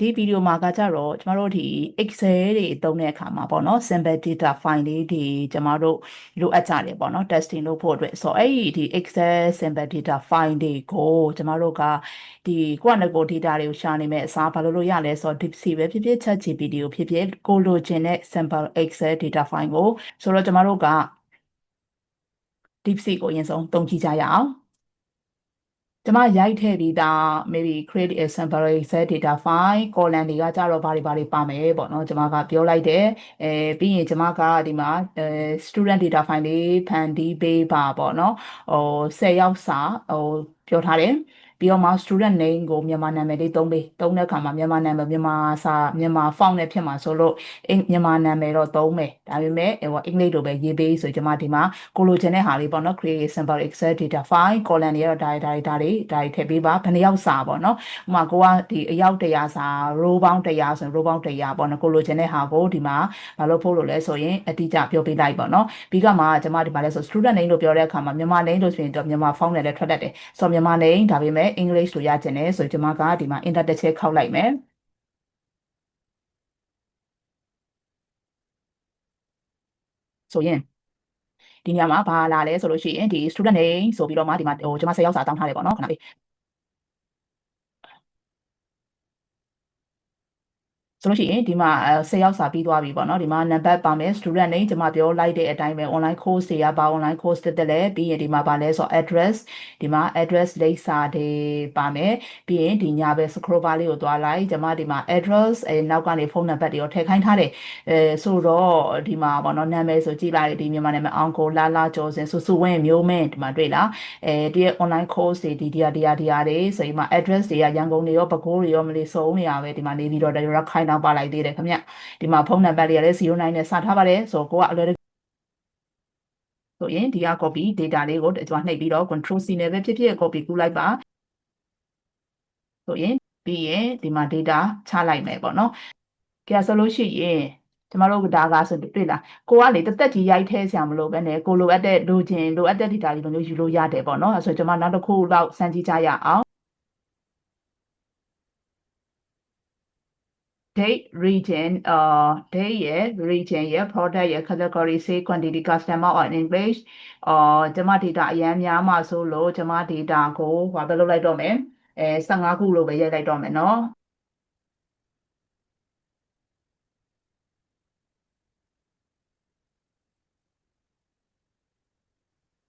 ဒီဗီဒီယိုမှာကကြတော့ကျမတို့ဒီ Excel တွေသုံးတဲ့အခါမှာပေါ့နော် simple data file လေးတွေကျမတို့လိုအပ်ကြတယ်ပေါ့နော် testing လုပ်ဖို့အတွက်ဆိုတော့အဲ့ဒီဒီ Excel simple data file တွေကိုကျမတို့ကဒီကိုယ့်အနေကို data တွေကိုရှာနေမဲ့အစားဘာလို့လို့ရလဲဆိုတော့ DeepSeek ပဲဖြစ်ဖြစ် ChatGPT ကိုဖြစ်ဖြစ်ကိုလိုချင်တဲ့ simple Excel data file ကိုဆိုတော့ကျမတို့က DeepSeek ကိုအရင်ဆုံးသုံးကြည့်ကြရအောင် ကျမရိုက်ထည့်ပြီးသား maybe create a sample excel data file column တွေကကြတော့ဘာတွေဘာတွေပါမယ်ပေါ့နော်ကျမကပြောလိုက်တယ်အဲပြီးရင်ကျမကဒီမှာအဲ student data file လေးဖန်တီးပေးပါပေါ့နော်ဟို10ရောက်စာဟိုပြောထားတယ် ပြီးတော့မှ student name ကိုမြန်မာနာမည်လေးသုံးပေးသုံးတဲ့အခါမှာမြန်မာနာမည်မြန်မာစာမြန်မာ font နဲ့ဖြစ်မှာဆိုလို့အင်မြန်မာနာမည်တော့သုံးမယ်ဒါပေမဲ့ဟိုအင်္ဂလိပ်လိုပဲရေးပေးဆိုကျွန်မဒီမှာကိုလိုချင်တဲ့ဟာလေးပေါ့နော် create simple excel data file column တွေတော့ဒါဒါဒါတွေဒါတွေထည့်ပေးပါဘယ်နှယောက်စာပေါ့နော်ဥပမာကိုကဒီအယောက်100စာ row ပေါင်း100ဆိုရင် row ပေါင်း100ပေါ့နော်ကိုလိုချင်တဲ့ဟာကိုဒီမှာမလုပ်ဖို့လို့လဲဆိုရင်အတိအကျပြောပေးလိုက်ပေါ့နော်ပြီးကမှကျွန်မဒီမှာလဲဆို student name လို့ပြောတဲ့အခါမှာမြန်မာ name လို့ဆိုရင်တော့မြန်မာ font နဲ့လည်းထွက်တတ်တယ်ဆိုတော့မြန်မာ name ဒါပေမဲ့ English လို့ရချင်တယ်ဆိုကျွန်မကဒီမှာ enter တစ်ချက်ခောက်လိုက်မယ်ဆိုရင်ဒီညမှာဘာလာလဲဆိုလို့ရှိရင်ဒီ student name ဆိုပြီးတော့မှဒီမှာဟိုကျွန်မ10ယောက်စာတောင်းထားတယ်ပေါ့နော်ခဏလေး ဆိုလို့ရှိရင်ဒီမှာ10ရောက်စာပြီးသွားပြီပေါ့နော်ဒီမှာနံပါတ်ပါမယ် student name ကျွန်မပြောလိုက်တဲ့အတိုင်းပဲ online course တွေကဘာ online course တက်တယ်လဲပြီးရင်ဒီမှာပါလဲဆို address ဒီမှာ address လိပ်စာတွေပါမယ်ပြီးရင်ဒီညာပဲ scroll bar လေးကိုသွားလိုက်ကျွန်မဒီမှာ address အဲနောက်ကနေဖုန်းနံပါတ်တွေရောထည့်ခိုင်းထားတယ်အဲဆိုတော့ဒီမှာပေါ့နော်နာမည်ဆိုကြည့်လိုက်ဒီမြန်မာနာမည်အောင်ကိုလာလာကျော်စင်စုစုဝင်းမျိုးမင်းဒီမှာတွေ့လားအဲဒီရဲ့ online course တွေဒီဒီဒီဒီတွေဆိုဒီမှာ address တွေကရန်ကုန်တွေရောပဲခူးတွေရောမလေးစုံနေရပဲဒီမှာနေပြီးတော့ရခိုင်နောက်ပါလိုက်သေးတယ်ခင်ဗျဒီမှာဖုန်းနံပါတ်လေးကလည်း09နဲ့စထားပါတယ်ဆိုတော့ကိုကအလွယ်တကူဆိုရင်ဒီက copy data လေးကိုကျွန်တော်နှိပ်ပြီးတော့ control C နဲ့ပဲဖြစ်ဖြစ် copy ကူးလိုက်ပါဆိုရင်ပြီးရင်ဒီမှာ data ချလိုက်မယ်ပေါ့နော်ကြဆိုလို့ရှိရင်ကျမတို့ဒါကဆိုတွေ့လားကိုကလေတသက်ကြီးရိုက်ထဲဆရာမလို့ပဲနဲ့ကိုလိုအပ်တဲ့လိုချင်လိုအပ်တဲ့ data တွေမျိုးယူလို့ရတယ်ပေါ့နော်အဲဆိုကျွန်မနောက်တစ်ခုလောက်စမ်းကြည့်ကြရအောင် date region အာ date ရဲ့ region ရဲ့ product ရဲ့ category say quantity customer or in english အာကျွန်မ data အများများမှာဆိုလို့ကျွန်မ data ကိုဟောဘယ်လုပ်လိုက်တော့မယ်အဲ15ခုလို့ပဲရိုက်လိုက်တော့မယ်เ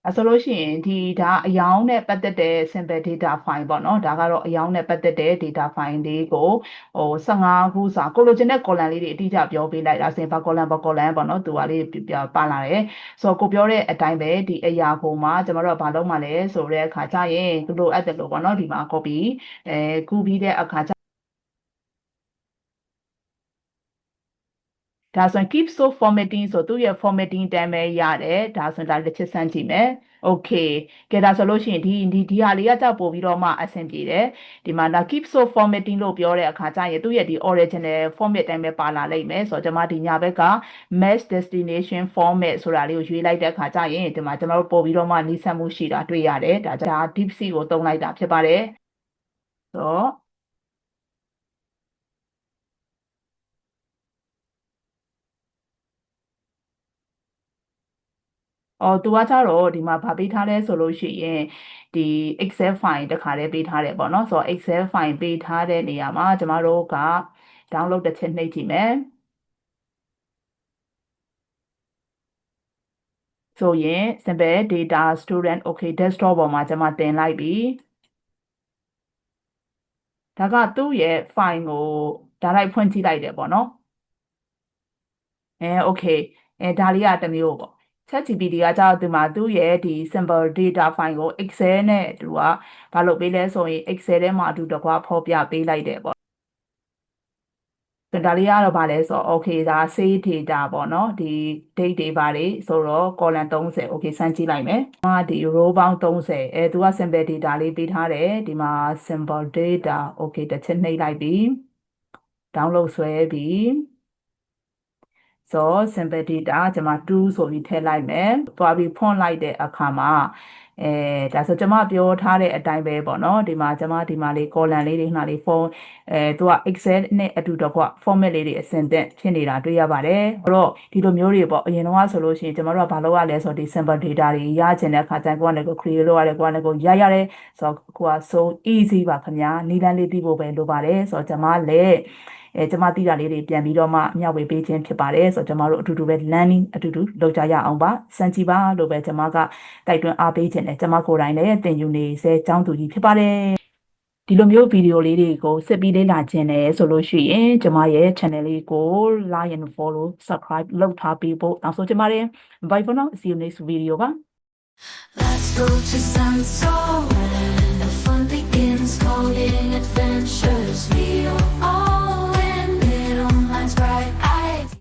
အဲဆိုလို့ရှိရင်ဒီဒါအယောင်းနဲ့ပတ်သက်တဲ့ simple data file ပေါ့နော်ဒါကတော့အယောင်းနဲ့ပတ်သက်တဲ့ data file လေးကိုဟို15ခုစာကိုလိုချင်တဲ့ column လေးတွေအတိအကျပြောပေးလိုက်တာစင်ဘာ column ဘာ column ပေါ့နော်သူကလေးပါလာတယ်ဆိုတော့ကိုပြောတဲ့အတိုင်းပဲဒီအရာကိုမှကျွန်တော်တို့ကဘာလုပ်မှလဲဆိုတဲ့အခါကျရင်သူတို့အဲ့ဒါလို့ပေါ့နော်ဒီမှာ copy အဲကူးပြီးတဲ့အခါကျ ဒါဆိုရင် keep so formatting ဆိုသူ့ရဲ့ formatting တမ်းပဲရတယ်ဒါဆိုရင်ဒါတစ်ချက်စမ်းကြည့်မယ် okay ကဲဒါဆိုလို့ရှိရင်ဒီဒီဒီဟာလေးကကြောက်ပို့ပြီးတော့မှအဆင်ပြေတယ်ဒီမှာဒါ keep so formatting လို့ပြောတဲ့အခါကျရင်သူ့ရဲ့ဒီ original format တိုင်းပဲပါလာလိမ့်မယ်ဆိုတော့ကျွန်မဒီညာဘက်က mass destination format ဆိုတာလေးကိုရွေးလိုက်တဲ့အခါကျရင်ဒီမှာကျွန်တော်တို့ပို့ပြီးတော့မှနှိစက်မှုရှိတာတွေ့ရတယ်ဒါဒါ DeepSeek ကိုသုံးလိုက်တာဖြစ်ပါတယ်ဆိုတော့ အော်သူကကြတော့ဒီမှာဗာပေးထားလဲဆိုလို့ရှိရင်ဒီ Excel file တခါလေးပေးထားတယ်ပေါ့နော်ဆိုတော့ Excel file ပေးထားတဲ့နေရာမှာကျမတို့က download တစ်ချက်နှိပ်ကြည့်မယ်ဆိုရင် simple data student okay desktop ပေါ်မှာကျွန်မတင်လိုက်ပြီဒါကသူ့ရဲ့ file ကိုဒါလိုက်ဖွင့်ကြည့်လိုက်တယ်ပေါ့နော်အဲ okay အဲဒါလေးကတစ်မျိုးပေါ့ ChatGPT ကကြောက်ဒီမှာသူ့ရဲ့ဒီ simple data file ကို Excel နဲ့သူကဘာလုပ်ပေးလဲဆိုရင် Excel ထဲမှာအတူတကွာဖော်ပြပေးလိုက်တယ်ပေါ့ဒါလေးကတော့ဗာလဲဆိုတော့ okay ဒါ save data ပေါ့နော်ဒီ date တွေပါတယ်ဆိုတော့ column 30 okay စမ်းကြည့်လိုက်မယ်။အာဒီ row ပေါင်း30အဲသူက simple data လေးပေးထားတယ်ဒီမှာ simple data okay တစ်ချက်နှိပ်လိုက်ပြီ download ဆွဲပြီ ဆို simple data ကျွန်မ2ဆိုပြီးထည့်လိုက်မယ်။သွားပြီးဖွင့်လိုက်တဲ့အခါမှာအဲဒါဆိုကျွန်မပြောထားတဲ့အတိုင်းပဲပေါ့နော်ဒီမှာကျွန်မဒီမှာလေး column လေးတွေခဏလေး form အဲသူက Excel နဲ့အတူတကွ format လေးတွေအဆင့်သက်ဖြစ်နေတာတွေ့ရပါတယ်။အဲ့တော့ဒီလိုမျိုးတွေပေါ့အရင်တော့ဆိုလို့ရှိရင်ကျွန်တော်တို့ကဘာလုပ်ရလဲဆိုတော့ဒီ sample data တွေရချင်တဲ့အခါကျရင်ကိုယ်ကလည်းကို create လုပ်ရတယ်ကိုယ်ကလည်းကိုရရတယ်ဆိုတော့ကိုက so easy ပါခင်ဗျာနည်းလမ်းလေးသိဖို့ပဲလိုပါတယ်ဆိုတော့ကျွန်မလည်းအဲကျွန်မသိတာလေးတွေပြန်ပြီးတော့မှမျှဝေပေးခြင်းဖြစ်ပါတယ်ဆိုတော့ကျွန်မတို့အတူတူပဲ learning အတူတူလုပ်ကြရအောင်ပါစမ်းကြည့်ပါလို့ပဲကျွန်မကတိုက်တွန်းအားပေးခြင်းစဉ်နဲ့ကျွန်မကိုယ်တိုင်လည်းတင်ယူနေဆဲကျောင်းသူကြီးဖြစ်ပါတယ်။ဒီလိုမျိုးဗီဒီယိုလေးတွေကိုဆက်ပြီးလေ့လာခြင်းနဲ့ဆိုလို့ရှိရင်ကျွန်မရဲ့ channel လေးကို like and follow subscribe လုပ်ထားပေးဖို့နောက်ဆုံးကျွန်မရဲ့ bye for now see you next video ပါ Let's go to Santorini the fun begins calling adventures we are all